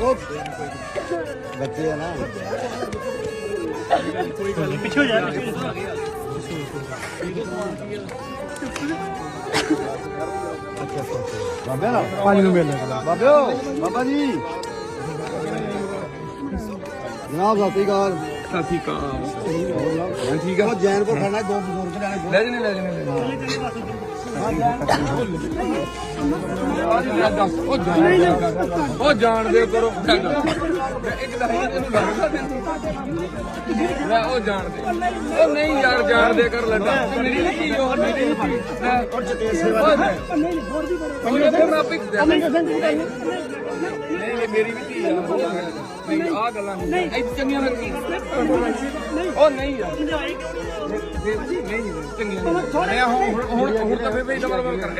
ਉਹ ਬੱਚੇ ਆ ਨਾ ਪਿੱਛੇ ਹੋ ਜਾ ਪਿੱਛੇ ਬਾਬੇ ਨਾ ਪਾਣੀ ਨੂੰ ਮਿਲ ਬਾਬਿਓ ਬਾਬਾ ਜੀ ਜਨਾਬ ਸਤਿ ਸ਼੍ਰੀ ਅਕਾਲ ਸਤਿ ਸ਼੍ਰੀ ਅਕਾਲ ਠੀਕ ਆ ਉਹ ਜੈਨ ਕੋ ਖੜਨਾ ਦੋ ਬਜ਼ੁਰਗ ਲੈਣੇ ਲੈ ਜਨੇ ਲੈ ਜਨੇ ਲੈ ਜਨੇ ਉਹ ਜਾਣ ਉਹ ਜਾਣ ਦੇ ਕਰੋ। ਇੱਕ ਤਾਂ ਹੈ ਇਹਨੂੰ ਲੱਗਦਾ ਤੈਨੂੰ। ਲੈ ਉਹ ਜਾਣ ਦੇ। ਉਹ ਨਹੀਂ ਯਾਰ ਜਾਣ ਦੇ ਕਰ ਲੱਗਾ ਮੇਰੀ ਵੀ ਕੀ ਉਹ ਮੇਰੀ ਵੀ ਉਹ ਜਤੇ ਸੇਵਾ ਉਹਨੇ ਫਿਰ ਮੈਂ ਪਿਕ ਦੇ ਨਹੀਂ ਨਹੀਂ ਮੇਰੀ ਵੀ ਧੀ ਆ। ਨਹੀਂ ਆ ਗੱਲਾਂ ਨਹੀਂ। ਚੰਗੀਆਂ ਲੱਗੀਆਂ ਉਹ ਨਹੀਂ ਯਾਰ। ਨਹੀਂ ਚੰਗੀਆਂ ਨਹੀਂ। ਮੈਂ ਹੁਣ ਹੁਣ ਹੁਣ ਤਾਂ ਫੇਰ ਵੀ ਡਬਲ ਕਰ